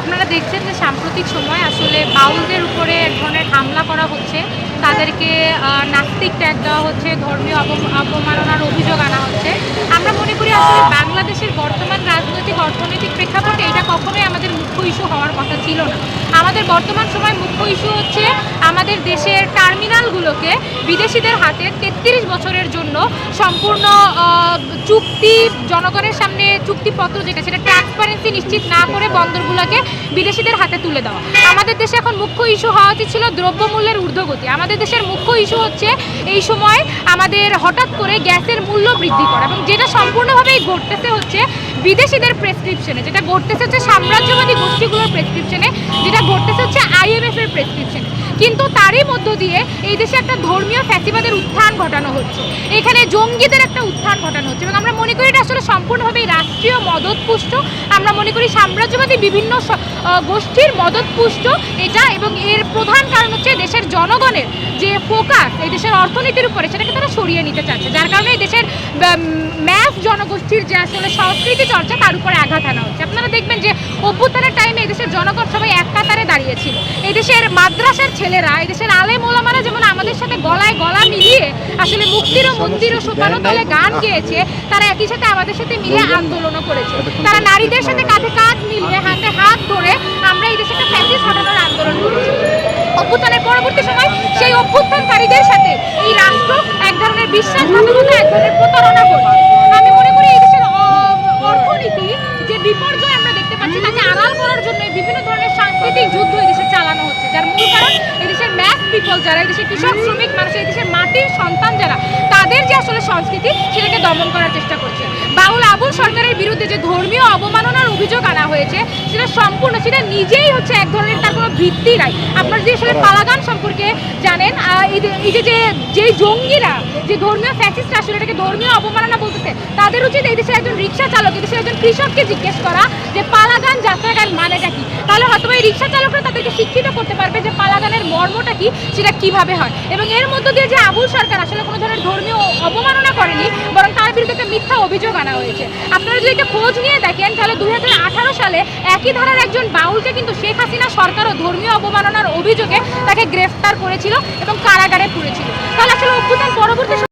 আপনারা দেখছেন যে সাম্প্রতিক সময় আসলে বাউলদের উপরে এক ধরনের হামলা করা হচ্ছে। তাদেরকে নাস্তিক ট্যাগ দেওয়া হচ্ছে, ধর্মীয় অব অবমাননার অভিযোগ আনা হচ্ছে। আমরা মনে করি আসলে বাংলাদেশের বর্তমান রাজনৈতিক অর্থনৈতিক প্রেক্ষাপটে এটা কখনোই আমাদের মুখ্য ইস্যু হওয়ার কথা ছিল না। আমাদের বর্তমান সময় মুখ্য ইস্যু হচ্ছে আমাদের দেশের টার্মিনালগুলোকে বিদেশিদের হাতে তেত্রিশ বছরের জন্য সম্পূর্ণ চুক্তি, জনগণের সামনে চুক্তিপত্র যেটা, সেটা ট্রান্সপারেন্সি নিশ্চিত না করে বন্দরগুলোকে বিদেশিদের হাতে তুলে দেওয়া। আমাদের দেশে এখন মুখ্য ইস্যু হওয়া উচিত ছিল দ্রব্যমূল্যের ঊর্ধ্বগতি। আমাদের দেশের মুখ্য ইস্যু হচ্ছে এই সময় আমাদের হঠাৎ করে গ্যাসের মূল্য বৃদ্ধি করা এবং যেটা সম্পূর্ণভাবেই ঘটতেছে হচ্ছে বিদেশিদের প্রেসক্রিপশনে যেটা ঘটতেছে হচ্ছে সাম্রাজ্যবাদী গোষ্ঠীগুলোর প্রেসক্রিপশনে যেটা ঘটতেছে হচ্ছে আইএমএফ এর প্রেসক্রিপশনে কিন্তু তারই মধ্য দিয়ে এই দেশে একটা ধর্মীয় ফ্যাসিবাদের উত্থান ঘটানো হচ্ছে। এখানে জঙ্গিদের একটা উত্থান ঘটানো হচ্ছে এবং আমরা মনে করি এটা আসলে সম্পূর্ণভাবেই রাষ্ট্রীয় মদতপুষ্ট। আমরা মনে করি সাম্রাজ্যবাদী বিভিন্ন গোষ্ঠীর মদতপুষ্ট। এটা এবং এর প্রধান কারণ হচ্ছে দেশের জনগণের যে ফোকাস, এই দেশের অর্থনীতির উপরে সেটাকে তারা সরিয়ে নিতে চাচ্ছে। যার কারণে এই দেশের ম্যাথ জনগোষ্ঠীর যে আসলে সংস্কৃতি চর্চা, তার উপরে আঘাত আনা হচ্ছে। আপনারা দেখবেন যে অভ্যুত্থানের ছেলেরা এদেশের আলেম ওলামারা যেমন আমাদের সাথে গলায় গলা মিলিয়ে আসলে মুক্তির ও মন্দির ও সোপানো তলে গান গেয়েছে তারা একই সাথে আমাদের সাথে মিলে আন্দোলনও করেছে। তারা নারীদের সাথে কাঁধে কাঁধ মিলিয়ে হাতে হাত ধরে আমরা এই দেশে একটা ফ্যাসিস হটানোর আন্দোলন করেছি। অভ্যুত্থানের পরবর্তী সময় সেই অভ্যুত্থানকারীদের সাথে এই রাষ্ট্র এক ধরনের বিশ্বাসঘাতকতা এক ধরনের প্রতারণা করছে। আমি মনে করি এই দেশের অর্থনীতি যে বিপর্যয় আমরা দেখতে পাচ্ছি তাকে আড়াল করার জন্য বিভিন্ন ধরনের সাংস্কৃতিক যুদ্ধ এই দেশে চালানো হচ্ছে যার মূল কারণ পিপল যারা দেশের কৃষক, শ্রমিক, মানুষ দেশের মাটির সন্তান যারা, তাদের যে আসলে সংস্কৃতি, সেটাকে দমন করার চেষ্টা করছে। বাউল আবুল সরকারের বিরুদ্ধে যে ধর্মীয় অবমাননার হয়েছে সেটা সম্পূর্ণ সেটা নিজেই হচ্ছে এক ধরনের তার কোনো ভিত্তি নাই। আপনারা যদি আসলে পালাগান সম্পর্কে জানেন এই যে- যে যে যেই জঙ্গিরা যে ধর্মীয় ফ্যাসিস্ট আসলে এটাকে ধর্মীয় অবমাননা বলতেছে তাদের উচিত এই দেশের একজন রিক্সা চালক এই দেশের একজন কৃষককে জিজ্ঞেস করা যে পালাগান যাত্রাগান মানেটা কি? তাহলে হয়তো এই রিক্সা চালকরা তাদেরকে শিক্ষিত করতে পারবে যে পালাগানের মর্মটা কি সেটা কীভাবে হয়। এবং এর মধ্য দিয়ে যে আবুল সরকার আসলে কোনো ধরনের ধর্মীয় অবমাননা করেনি বরং বিরুদ্ধে মিথ্যা অভিযোগ আনা হয়েছে। আপনারা যদি একটা খোঁজ নিয়ে দেখেন, তাহলে দুই হাজার আঠারো সালে একই ধারার একজন বাউলকে কিন্তু শেখ হাসিনা সরকারও ধর্মীয় অবমাননার অভিযোগে তাকে গ্রেফতার করেছিল এবং কারাগারে পুরেছিল। তাহলে আসলে অভ্যুত্থান পরবর্তী